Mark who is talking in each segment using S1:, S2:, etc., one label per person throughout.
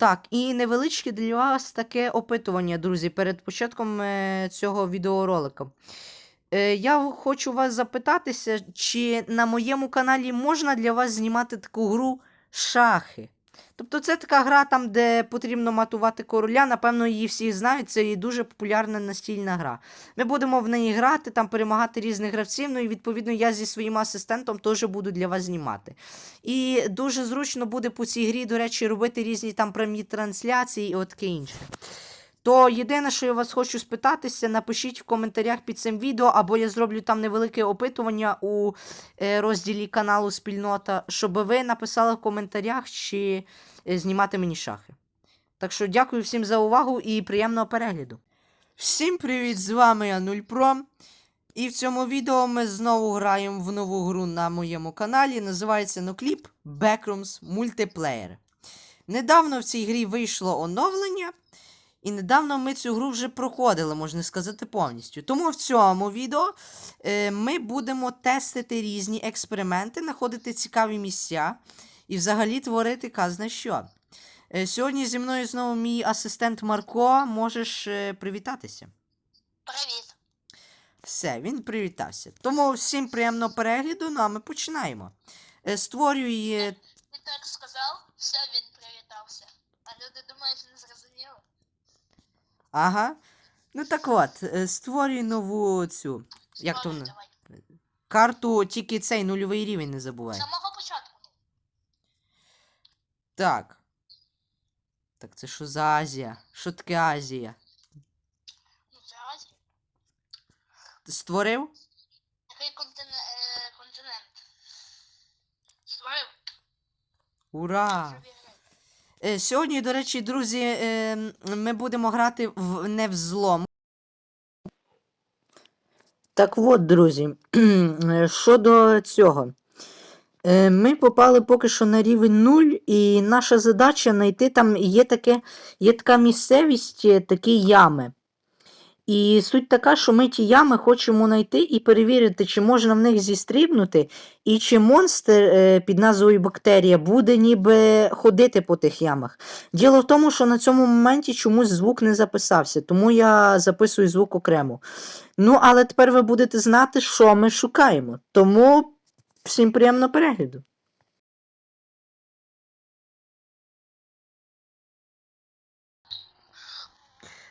S1: Так, і невеличке для вас таке опитування, друзі, перед початком е, цього відеоролика. Е, я хочу вас запитатися, чи на моєму каналі можна для вас знімати таку гру шахи. Тобто це така гра, там, де потрібно матувати короля. Напевно, її всі знають. Це і дуже популярна настільна гра. Ми будемо в неї грати, там перемагати різних гравців. Ну і відповідно я зі своїм асистентом теж буду для вас знімати. І дуже зручно буде по цій грі, до речі, робити різні там прямі трансляції і от таке інше. То єдине, що я вас хочу спитатися, напишіть в коментарях під цим відео, або я зроблю там невелике опитування у е, розділі каналу Спільнота, щоб ви написали в коментарях, чи е, знімати мені шахи. Так що дякую всім за увагу і приємного перегляду. Всім привіт! З вами я Нульпро. І в цьому відео ми знову граємо в нову гру на моєму каналі. Називається Нокліп Backrooms Multiplayer. Недавно в цій грі вийшло оновлення. І недавно ми цю гру вже проходили, можна сказати, повністю. Тому в цьому відео е, ми будемо тестити різні експерименти, знаходити цікаві місця і взагалі творити казна що. Е, сьогодні зі мною знову мій асистент Марко. Можеш е, привітатися.
S2: Привіт.
S1: Все, він привітався. Тому всім приємного перегляду, ну а ми починаємо. Е, створює.
S2: Ти так сказав, все він привітався. А люди думають, не зрозуміли.
S1: Ага. Ну так от, е, створюй нову цю. Як то вона? Карту, тільки цей нульовий рівень не забувай.
S2: З самого початку.
S1: Так. Так це що за Азія? Що таке Азія?
S2: Ну, це Азія.
S1: Ти створив?
S2: Який континент? Е, континент? Створив.
S1: Ура! Е, сьогодні, до речі, друзі, е, ми будемо грати в не взлом. Так от, друзі, е, щодо цього. Ми попали поки що на рівень 0, і наша задача знайти там є, таке, є така місцевість, такі ями. І суть така, що ми ті ями хочемо знайти і перевірити, чи можна в них зістрібнути, і чи монстр е, під назвою бактерія буде ніби ходити по тих ямах. Діло в тому, що на цьому моменті чомусь звук не записався, тому я записую звук окремо. Ну, але тепер ви будете знати, що ми шукаємо. Тому всім приємного перегляду.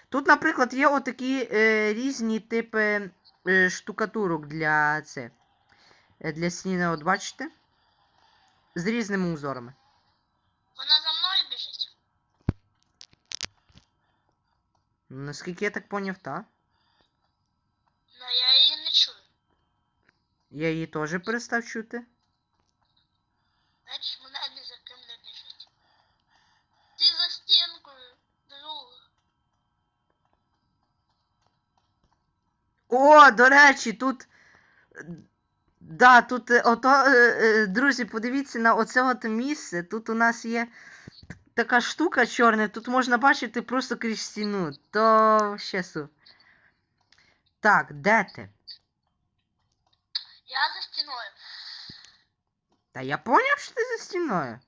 S1: Тут, наприклад, є отакі е, різні типи е, штукатурок для це. е, Для стіни, от бачите? З різними узорами.
S2: Вона за мною біжить.
S1: Наскільки я так поняв, та.
S2: Ну я її не чую.
S1: Я її теж перестав чути.
S2: Значить, вона ні за ким не біжить. Ти за стінкою, друг.
S1: О, до речі, тут. Да, тут е, ото, е, е, друзі, подивіться на оце от місце. Тут у нас є така штука чорна, тут можна бачити просто крізь стіну. То ще су. Так, де ти?
S2: Я за стіною.
S1: Та я поняв, що ти за стіною.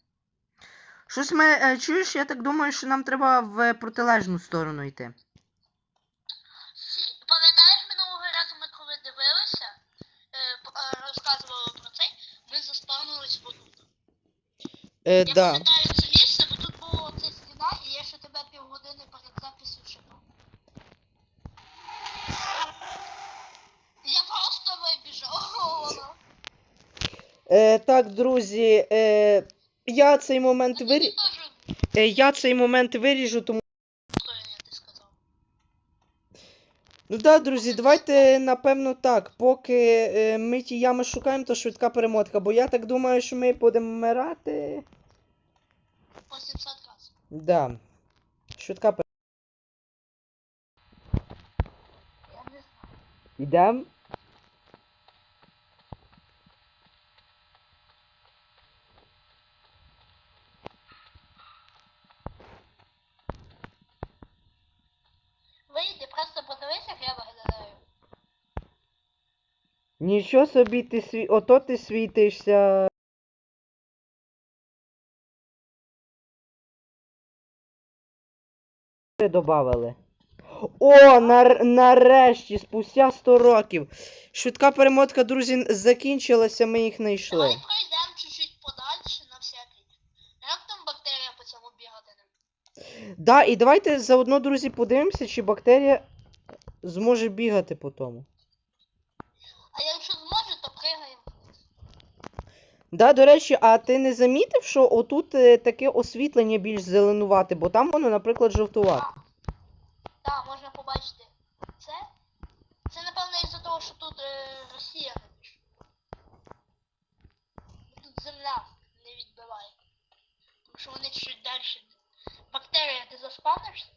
S1: Щось ми. чуєш, я так думаю, що нам треба в протилежну сторону йти.
S2: Сі- Пам'ятаєш минулого разу ми коли дивилися, е, п- е, розказували про це, ми заспавнились отут.
S1: Е,
S2: Я пам'ятаю це місце, бо тут була ця стіна, і я ще тебе півгодини перед записом шипав. Я просто вибіжав.
S1: Е, так, друзі, е, я цей момент
S2: Мені теж
S1: е, я цей момент виріжу, тому.
S2: стояння ти сказав.
S1: Ну так, друзі, давайте, напевно, так. Поки е, ми ті ями шукаємо, то швидка перемотка, бо я так думаю, що ми будемо вмирати.
S2: По 700 разів.
S1: Да. Швидка перемотка.
S2: Я не знаю.
S1: Ідем.
S2: Вийди, просто подивись, як я виглядаю.
S1: Нічого собі ти сві... Ото ти світишся. Добавили. О, нар... нарешті, спустя 100 років. Швидка перемотка, друзі, закінчилася, ми їх знайшли.
S2: Давай пройдемо чуть-чуть подальше на всякий. Як там бактерія по цьому бігати не?
S1: Да, і давайте заодно, друзі, подивимося, чи бактерія зможе бігати по тому.
S2: А якщо зможе, то пригаємо.
S1: Да, до речі, а ти не замітив, що отут е, таке освітлення більш зеленувате, бо там воно, наприклад, жовтувате.
S2: Так, можна побачити. Це? Це напевно із-за того, що тут е, Росія пише. Тут земля не відбиває. Тому що вони чуть далі. Бактерія, ти заспавнишся?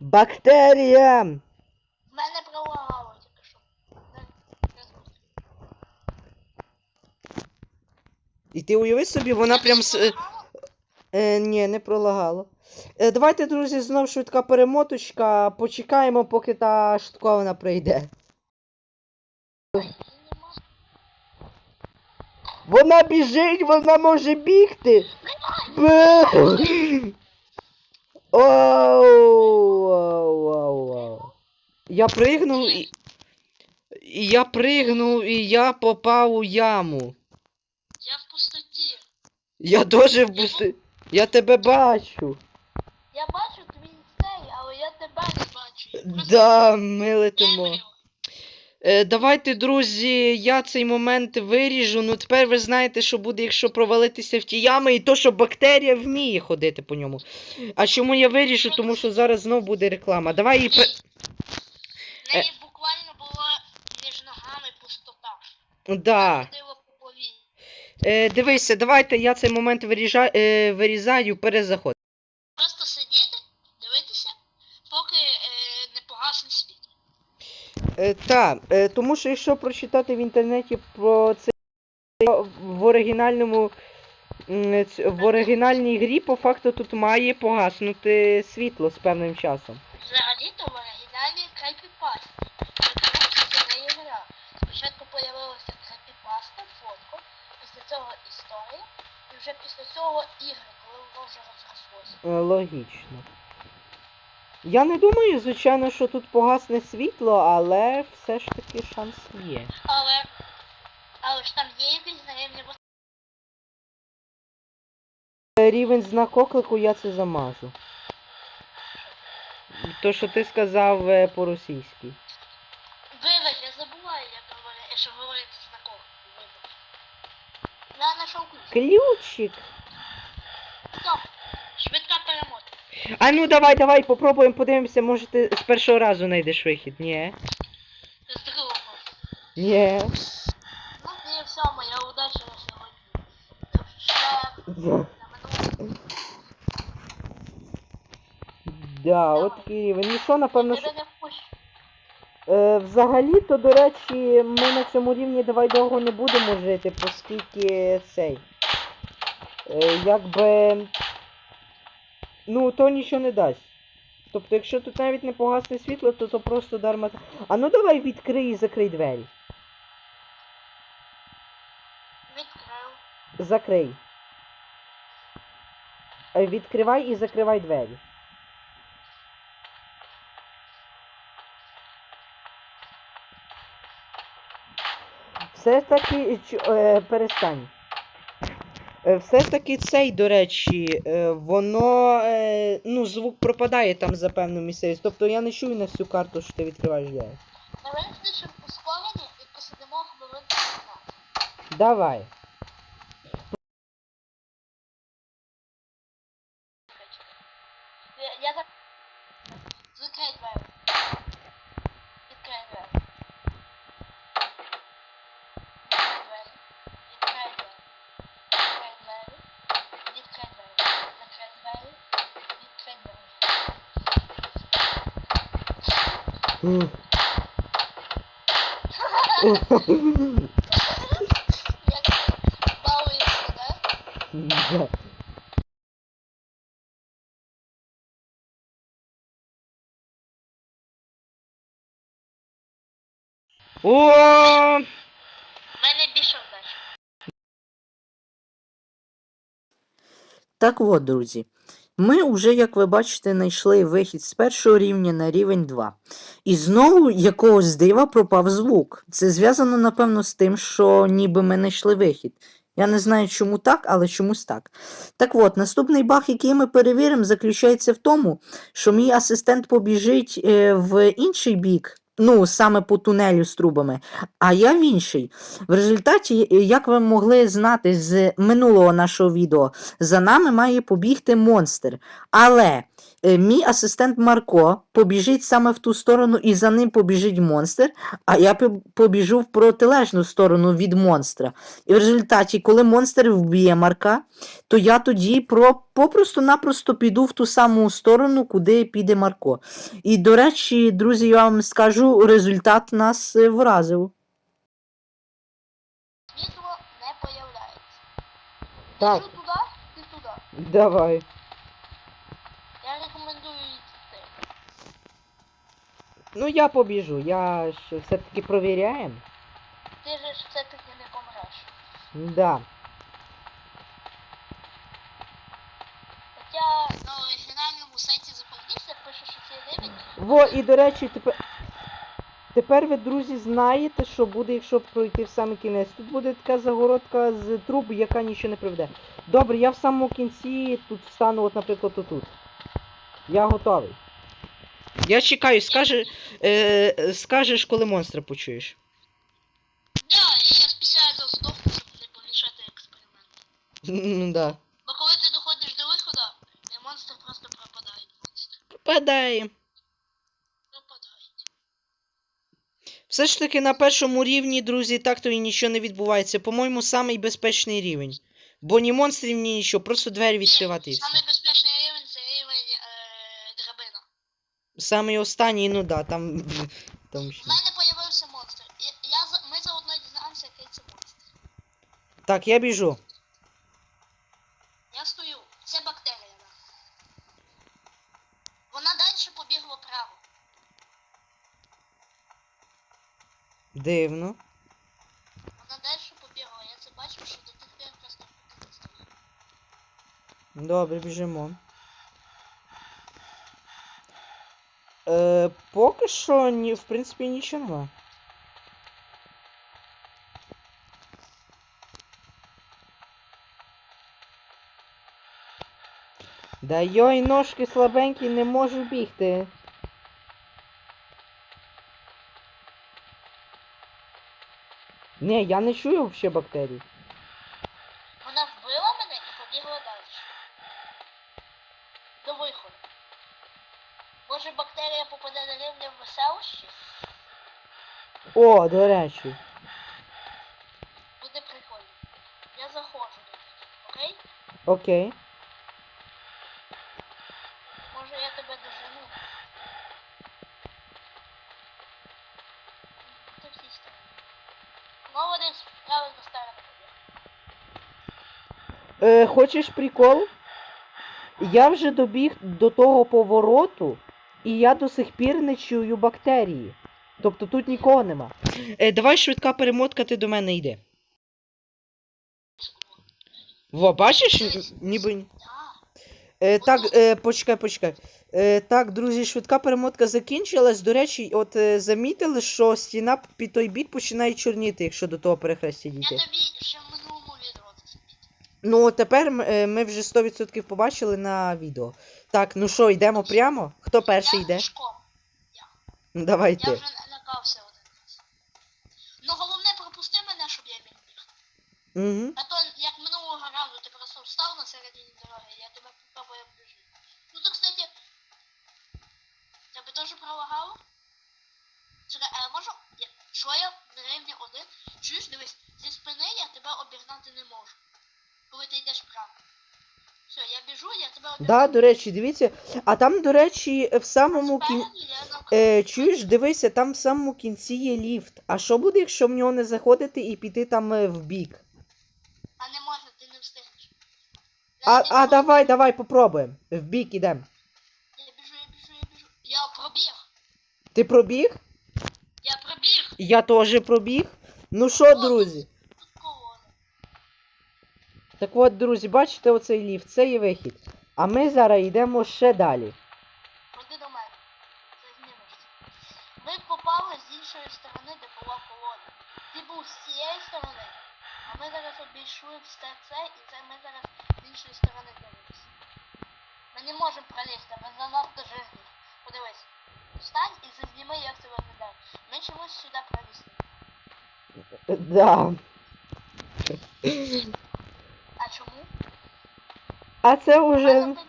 S1: Бактерія!
S2: В мене пролагало тільки що. Не, не звук.
S1: І ти уяви собі, вона прям. с- е, Е, ні, не пролагало. Е, давайте, друзі, знов швидка перемоточка. Почекаємо, поки та штуковина прийде. Вона біжить, вона може бігти. Бе- Оу, оу, оу, оу. Я пригнув і Я пригнув і я попав у яму.
S2: Я в пустоті.
S1: Я теж в бусти. Я тебе бачу.
S2: Я бачу твій цей, але я тебе не бачу. Просто
S1: Да, ми летимо.
S2: темрява.
S1: Е, давайте, друзі, я цей момент виріжу. Ну тепер ви знаєте, що буде, якщо провалитися в ті ями, і то, що бактерія вміє ходити по ньому. А чому я виріжу? Тому що зараз знов буде реклама. Давай її. пе-
S2: В неї буквально була між ногами пустота.
S1: Да. Е, дивися, давайте я цей момент виріжа... е, вирізаю, перезаход.
S2: Просто сидіти, дивитися, поки е, не погасне світло.
S1: Е, та, е, тому що якщо прочитати в інтернеті про це в оригінальному. м, ць- В оригінальній грі по факту тут має погаснути світло з певним часом.
S2: Взагалі-то в оригінальній крепіпасті. Це не гра. Спочатку появилася крепіпаста, фотко, після цього історія, і вже після цього ігри, коли воно вже розрослося.
S1: Е, Логічно. Я не думаю, звичайно, що тут погасне світло, але все ж таки шанс є.
S2: Але, але ж там є якісь взаємні
S1: Е, Рівень знак оклику я це замажу. То, що ти сказав е, по-російськи.
S2: Знайшов ключ.
S1: Ключик.
S2: Стоп. Швидка перемотка.
S1: А ну давай, давай, попробуємо, подивимося, може ти з першого разу знайдеш вихід. Ні.
S2: З другого.
S1: Ні.
S2: Ну і все, моя удача на сьогодні. Ще на минулому.
S1: Да, от такий рівень. Ну що, напевно, що...
S2: Тебе не
S1: взагалі-то, до речі, ми на цьому рівні давай довго не будемо жити, оскільки цей. Е, якби. Ну, то нічого не дасть. Тобто, якщо тут навіть не погасне світло, то то просто дарма. А ну давай відкрий і закрий двері.
S2: Відкрив.
S1: Закрий. Е, Відкривай і закривай двері. Все ж таки. ч- Е, перестань. Е, Все ж таки цей, до речі, е, воно. Е, ну, звук пропадає там за певну місцевість. Тобто я не чую на всю карту, що ти відкриваєш двері.
S2: Давай включимо ускорення і посидимо в момент.
S1: Давай.
S2: да?
S1: Да. О!
S2: В мене більше вдачі.
S1: Так от, друзі. Ми вже, як ви бачите, знайшли вихід з першого рівня на рівень 2. І знову якогось дива пропав звук. Це зв'язано, напевно, з тим, що ніби ми знайшли вихід. Я не знаю, чому так, але чомусь так. Так от, наступний баг, який ми перевіримо, заключається в тому, що мій асистент побіжить е, в інший бік, ну, саме по тунелю з трубами, а я в інший. В результаті, е, як ви могли знати з минулого нашого відео, за нами має побігти монстр. Але мій асистент Марко побіжить саме в ту сторону, і за ним побіжить монстр, а я побіжу в протилежну сторону від монстра. І в результаті, коли монстр вб'є Марка, то я тоді про, попросту-напросто піду в ту саму сторону, куди піде Марко. І, до речі, друзі, я вам скажу, результат нас е, вразив.
S2: Світло не появляється.
S1: Так.
S2: Біжу туди, ти туди.
S1: Давай.
S2: Рекомендую йти.
S1: Ну, я побіжу, я ж все-таки провіряємо.
S2: Ти ж все-таки не помреш.
S1: Да.
S2: Хоча на оригінальному сайті заповнився, пише, що це рівень.
S1: Во, і до речі, тепер. Тепер ви, друзі, знаєте, що буде, якщо пройти в самий кінець. Тут буде така загородка з труб, яка нічого не приведе. Добре, я в самому кінці тут встану, от, наприклад, отут. Я готовий. Я чекаю, скаже, е, скажеш, коли монстра почуєш.
S2: Да, я спеціально здохну, щоб не помішати експерименту.
S1: Ну да.
S2: Бо коли ти доходиш до виходу, е, монстр просто пропадає. Монстр
S1: Попадає.
S2: пропадає.
S1: Все ж таки на першому рівні, друзі, так то і нічого не відбувається. По-моєму, самий безпечний рівень. Бо ні монстрів, ні нічого, просто двері відкривати і все.
S2: Самий безпечний рівень це рівень е, драбина.
S1: Самий останній, ну да, там. там ще.
S2: У мене появився монстр. Я, за- ми заодно дізнаємося, який це монстр.
S1: Так, я біжу.
S2: Я стою. Це бактерія. да. Вона далі побігла право.
S1: Дивно.
S2: Вона далі побігла. Я це бачив, що до тих пір просто не.
S1: Добре, біжимо. Е, поки що, ні, в принципі, нічого. Да йой, ножки слабенькі, не можу бігти. Не, я не чую взагалі бактерій.
S2: Вона вбила мене і побігла далі. До виходу. Може бактерія попаде на рівне в веселощі?
S1: О, до речі.
S2: Буде прикольно. Я заходжу. Окей?
S1: Окей.
S2: Може я тебе дожену. Ти всі сторони. Молодець, правильно ставимо тобі.
S1: Е, хочеш прикол? Я вже добіг до того повороту, і я до сих пір не чую бактерії. Тобто тут нікого нема. Е, давай швидка перемотка, ти до мене йде. Во, бачиш? Ніби.
S2: Так.
S1: Е, так, е, почекай, почекай. Е, так, друзі, швидка перемотка закінчилась. До речі, от е, замітили, що стіна під той бік починає чорніти, якщо до того перехрестя
S2: Я
S1: дійти.
S2: тобі ще в минулому відео це замітив.
S1: Ну, тепер м- е, ми вже 100% побачили на відео. Так, ну що, йдемо прямо? Хто перший
S2: я
S1: йде?
S2: пішком.
S1: Ну, Давай
S2: Я
S1: ти.
S2: вже налякався один раз. Ну головне пропусти мене, щоб я міг бігти.
S1: Угу.
S2: А то як минулого разу ти просто встав на середині дороги, я тебе попробую обіжу. Ну то, кстати, тебе теж пролагало? Чекай, а я можу. Я... Що я на рівні один? Чуєш, дивись, зі спини я тебе обігнати не можу. Коли ти йдеш право. Все, я біжу, я тебе обігнати.
S1: Да, до речі, дивіться. А там, до речі, в самому кінці. Е, чуєш, дивися, там в самому кінці є ліфт. А що буде, якщо в нього не заходити і піти там е, в бік?
S2: А не можна, ти не встигнеш.
S1: А, а давай, давай, попробуємо. В бік ідемо.
S2: Я біжу, я біжу, я біжу. Я пробіг.
S1: Ти пробіг?
S2: Я пробіг.
S1: Я теж пробіг. Ну що, друзі?
S2: Тут.
S1: Так от, друзі, бачите оцей ліфт, це є вихід. А ми зараз йдемо ще далі.
S2: Ходи до мене. Це знімешся. Ми попали з іншої сторони, де була колода. Ти був з цієї сторони, а ми зараз обійшли все це, і це ми зараз з іншої сторони дивимося. Ми пролізти, ми занадто жирні. Подивись. Встань і зазніми, як це виглядає. Ми чомусь сюди пролізли.
S1: Да.
S2: А чому?
S1: А це уже.
S2: людина-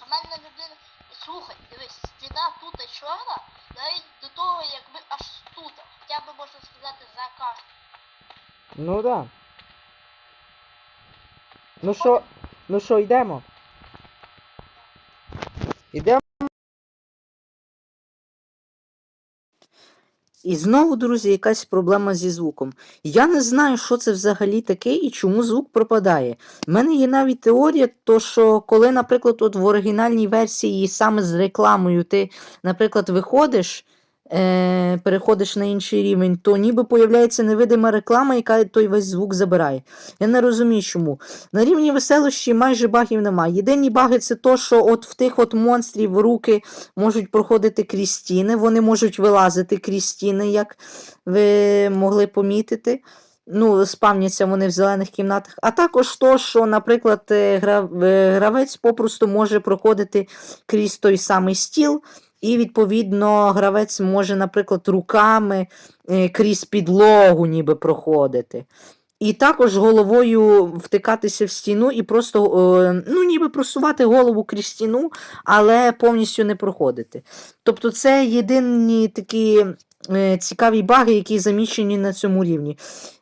S2: Нормальна людина. Слухай, дивись, стіна тут чорна, навіть до того, як ми аж тут. Хоча б можна сказати за карту.
S1: Ну да. Ну що, ну що, йдемо? Йдемо. І знову, друзі, якась проблема зі звуком. Я не знаю, що це взагалі таке і чому звук пропадає. У мене є навіть теорія, то що коли, наприклад, от в оригінальній версії саме з рекламою ти, наприклад, виходиш, е- переходиш на інший рівень, то ніби появляється невидима реклама, яка той весь звук забирає. Я не розумію, чому. На рівні веселощі майже багів немає. Єдині баги це то, що от в тих от монстрів руки можуть проходити крізь стіни, вони можуть вилазити крізь стіни, як ви могли помітити. Ну, спавняться вони в зелених кімнатах. А також то, що, наприклад, е, е, гравець попросту може проходити крізь той самий стіл, і, відповідно, гравець може, наприклад, руками е, крізь підлогу ніби проходити. І також головою втикатися в стіну і просто ну, ніби просувати голову крізь стіну, але повністю не проходити. Тобто це єдині такі е, цікаві баги, які заміщені на цьому рівні.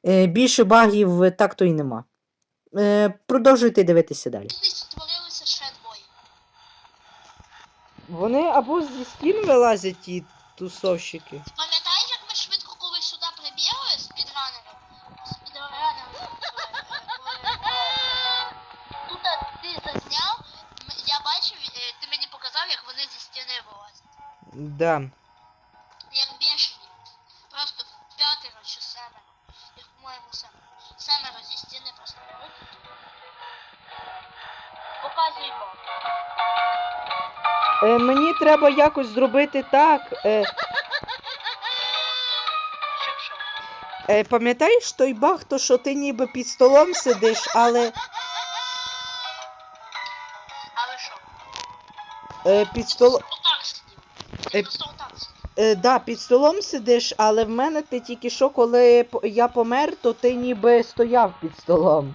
S1: Е, більше багів так то й нема. Продовжуйте дивитися далі. Вони або зі стін вилазять ті тусовщики.
S2: Пам'ятаєш, як ми швидко коли сюди прибігли з підранером? З. Тут ти зазняв, я бачив, ти мені показав, як вони зі стіни вилазять.
S1: Да. Мені треба якось зробити так. Е, е, пам'ятаєш той то що ти ніби під столом сидиш, але
S2: Але що?
S1: е, під столом. Е. Е, да, під столом сидиш, але в мене ти тільки що, коли я помер, то ти ніби стояв під столом.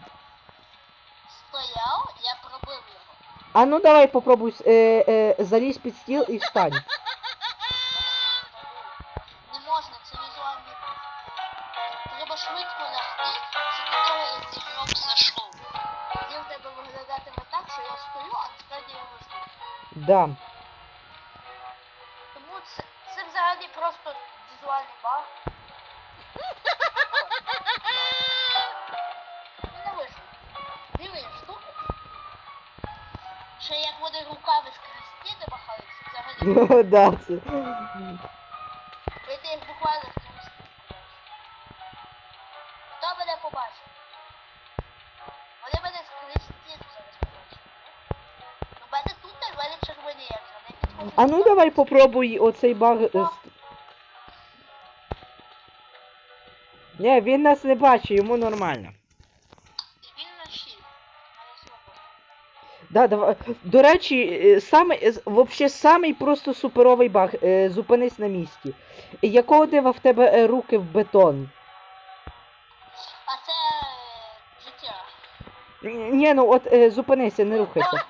S1: А ну давай попробуй с- е, е, залізь під стіл і встань.
S2: Не можна, це візуальний ефект. Треба швидко лягти, що до того, як ігрок зайшов. Тоді в тебе виглядатиме так, що я стою, а насправді я лежу.
S1: Да.
S2: Взагалі. Ну,
S1: да, це.
S2: Ви ти їх буквально скрестити. Хто мене побачив? Вони мене скрестіти зараз побачили. У мене тут і червоні екрани. Я підходжу
S1: А ну давай попробуй оцей баг. е, з- Ні, він нас не бачить, йому нормально. Да, давай. До речі, е, саме, е, вообще самий просто суперовий баг. Е, Зупинись на місці. Якого дива в тебе руки в бетон?
S2: А це життя.
S1: Ні, ну от зупинися, не рухайся.
S2: Тут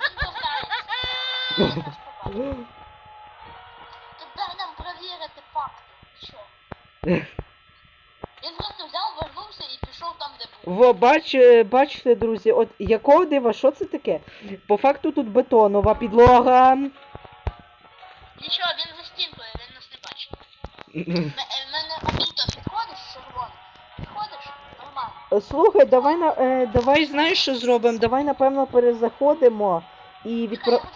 S2: дай нам перевірити факти. Що? Він просто взяв, вернувся і пішов там, де був.
S1: Во, бач, е, бачите, друзі, от якого дива, що це таке? По факту тут бетонова підлога.
S2: Нічого, він за стінкою, він нас не бачить. Е, мене отут підходиш, червоно. Підходиш? Нормально.
S1: Слухай, давай на е, давай знаєш, що зробимо? Давай, напевно, перезаходимо і
S2: подивитися.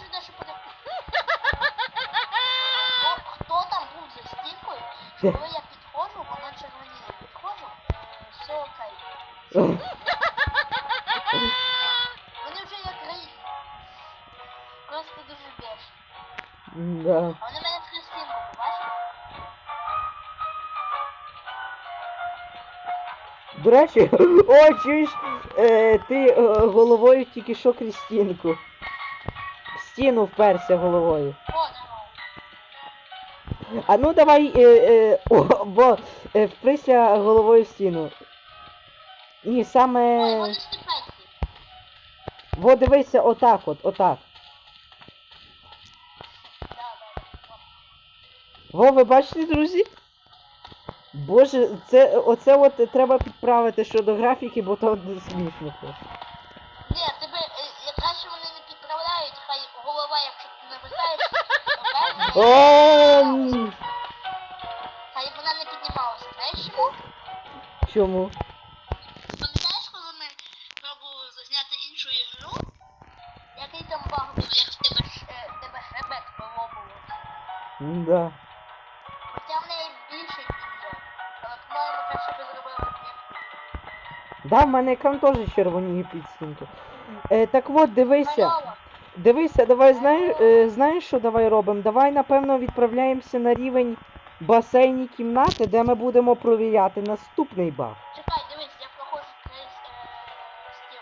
S2: Хто, там був за стінкою? Коли я
S1: Да.
S2: А вони мене в Христинку, бачиш?
S1: До речі, о, чуєш, е, ти е, головою тільки що Крістінку. В стіну вперся головою.
S2: О, нормально.
S1: А ну давай, е, е, о, бо е, вприся головою в стіну. Ні,
S2: Ой,
S1: саме.
S2: вони стипендії.
S1: Во дивися, отак от, отак. Во, ви бачите, друзі? Боже, це оце от треба підправити щодо графіки, бо то смішно просто.
S2: Ні, тебе, е, як краще вони не підправляють, хай голова, якщо ти не вертаєш,
S1: О, м,
S2: хай вона не піднімалася. Знаєш чому?
S1: Чому?
S2: Пам'ятаєш, коли ми пробували зазняти іншу ігру? Який там баг був, як в тебе, е, тебе хребет поломувався.
S1: Да. Да, в мене екран теж червоніє під стінку. Е, так от, дивися. Дивися, давай знаєш, е, знаєш, що давай робимо? Давай, напевно, відправляємося на рівень басейні кімнати, де ми будемо провіряти наступний баг.
S2: Чекай, дивись, я проходжу крізь е, стіл.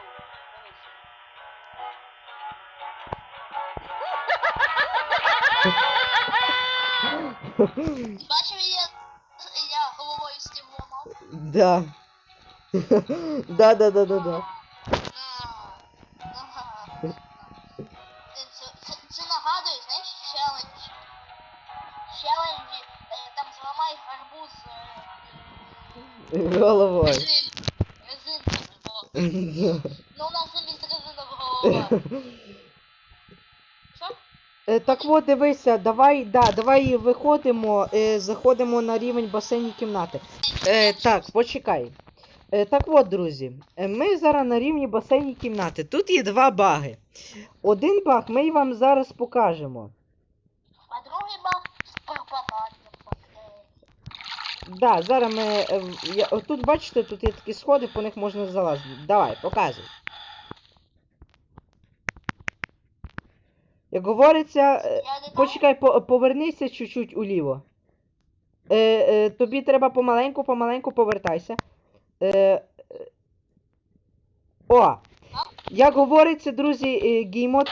S2: Дивись. Бачив я, я головою стіл ламав?
S1: Да. Да, да, да, да, да.
S2: Це, нагадує, знаєш, челендж. Там зламай гарбуз
S1: Головою.
S2: резин, Ну у нас замість резинок голова.
S1: Так от, дивися, давай, да, давай виходимо, е, заходимо на рівень басейні кімнати. Е, так, почекай. Е, так от, друзі, е, ми зараз на рівні басейні кімнати. Тут є два баги. Один баг ми вам зараз покажемо.
S2: А другий баг.
S1: Да, зараз ми. е, я, отут, бачите, тут є такі сходи, по них можна залазити. Давай, показуй. Як говориться, почекай, по, повернися чуть-чуть уліво. Е, е, тобі треба помаленьку, помаленьку повертайся. Е, е, о! Як говориться, друзі, геймод.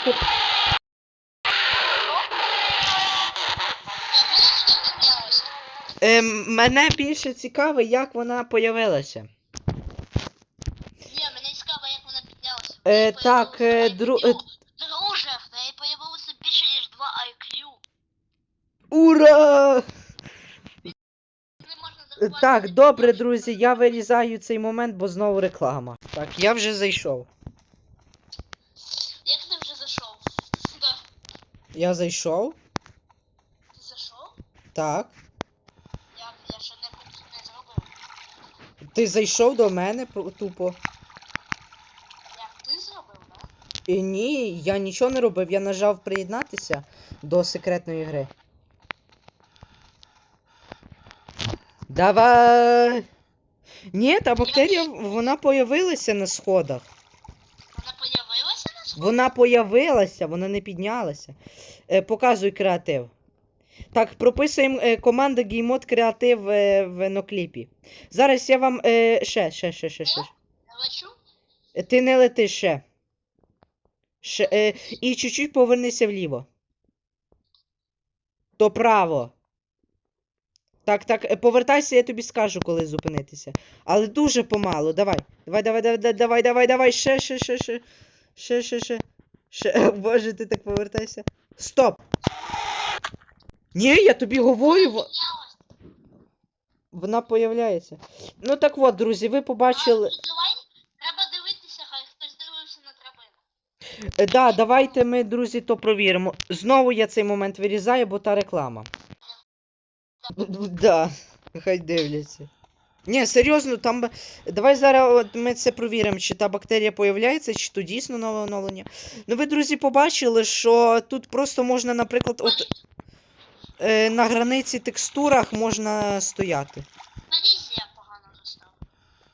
S1: Е, мене більше цікаво, як вона появилася.
S2: Ні, мене цікаво, як вона піднялася.
S1: Е, так, е, дру- е,
S2: Друже, в неї появилося більше, ніж 2 IQ.
S1: Ура!
S2: Не можна
S1: Е,
S2: заховати
S1: Так, добре, друзі, я вирізаю цей момент, бо знову реклама. Так, я вже зайшов.
S2: Як ти вже зайшов? Да.
S1: Я зайшов?
S2: Ти зайшов?
S1: Так.
S2: Як я ще не, не зробив.
S1: Ти зайшов до мене тупо.
S2: Як ти зробив, да?
S1: І ні, я нічого не робив, я нажав приєднатися до секретної гри. Давай. Ні, та бактерія, вона появилася на сходах.
S2: Вона появилася на сході?
S1: Вона появилася, вона не піднялася. Е, показуй креатив. Так, прописуємо е, команда Геймод креатив е, в нокліпі. Зараз я вам. Е, ще, ще, ще, ще, ще.
S2: Не лечу?
S1: Е, Ти не лети ще. ще е, і чуть-чуть повернися вліво. То право. Так, так, е, повертайся, я тобі скажу, коли зупинитися. Але дуже помало. Давай. Давай, давай, давай, давай, давай, давай. Ще, ще, ще, ще. Ще, ще, ще. Ще. Боже, ти так повертайся. Стоп. Ні, я тобі говорю. Вона появляється. Ну так от, друзі, ви побачили.
S2: Треба дивитися, хай хтось дивився на драбину.
S1: Е, Да, давайте ми, друзі, то провіримо. Знову я цей момент вирізаю, бо та реклама. Да, хай дивляться. Ні, серйозно, там. Давай зараз от ми це провіримо, чи та бактерія появляється, чи то дійсно нове оновлення. Ну ви, друзі, побачили, що тут просто можна, наприклад, от е, на границі текстурах можна стояти.
S2: Погано застав.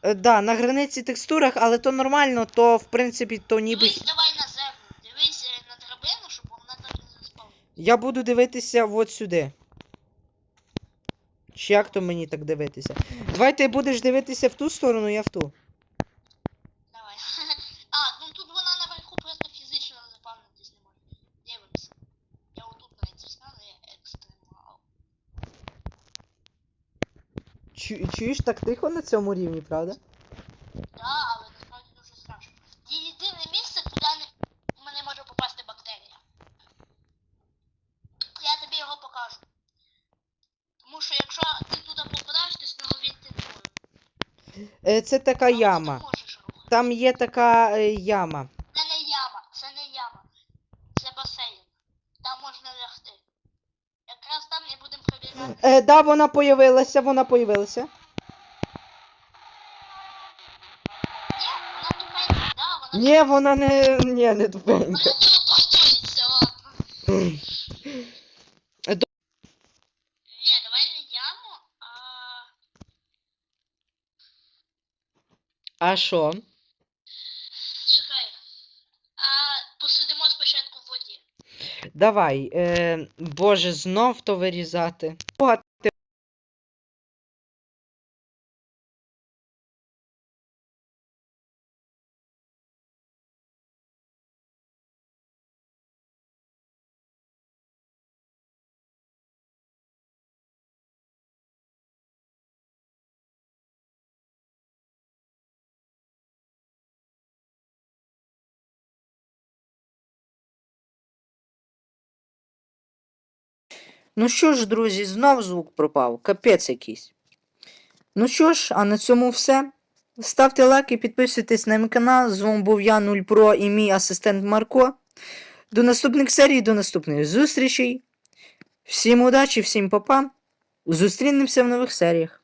S1: Е, да, на границі текстурах, але то нормально, то в принципі то ніби.
S2: Дивись, давай на землю. Дивись е, на драбину, щоб вона
S1: Я буду дивитися от сюди. Чи як то мені так дивитися? Давай ти будеш дивитися в ту сторону, я в ту.
S2: Давай. А, ну тут вона наверху просто фізично запам'ятатись не може. Дивимося. Я отут навіть застану, я екстремал.
S1: Чу- чуєш так тихо на цьому рівні, правда?
S2: Да, але насправді дуже страшно. Є єдине місце, куди не... в мене може попасти бактерія. Я тобі його покажу. Тому що якщо ти туди попадаєш, ти знову війти не можеш.
S1: Е, це така яма. Там є така е, яма.
S2: Це не яма, це не яма. Це басейн. Там можна лягти. Якраз там і будемо перевіряти.
S1: Е, да, вона появилася, вона появилася.
S2: Ні, вона тупенька, да, вона
S1: Ні, вона не. Ні, не тупенька.
S2: Вона телепортується, ладно.
S1: Е, до-
S2: Ні, давай не яму, а...
S1: А що?
S2: Чекай. А посидимо спочатку в воді.
S1: Давай. Е, Боже, знов то вирізати. Ну що ж, друзі, знов звук пропав. Капець якийсь. Ну що ж, а на цьому все. Ставте лайки, підписуйтесь на мій канал. З вами був я 0 Про і мій асистент Марко. До наступних серій, до наступних зустрічей. Всім удачі, всім па-па. Зустрінемося в нових серіях.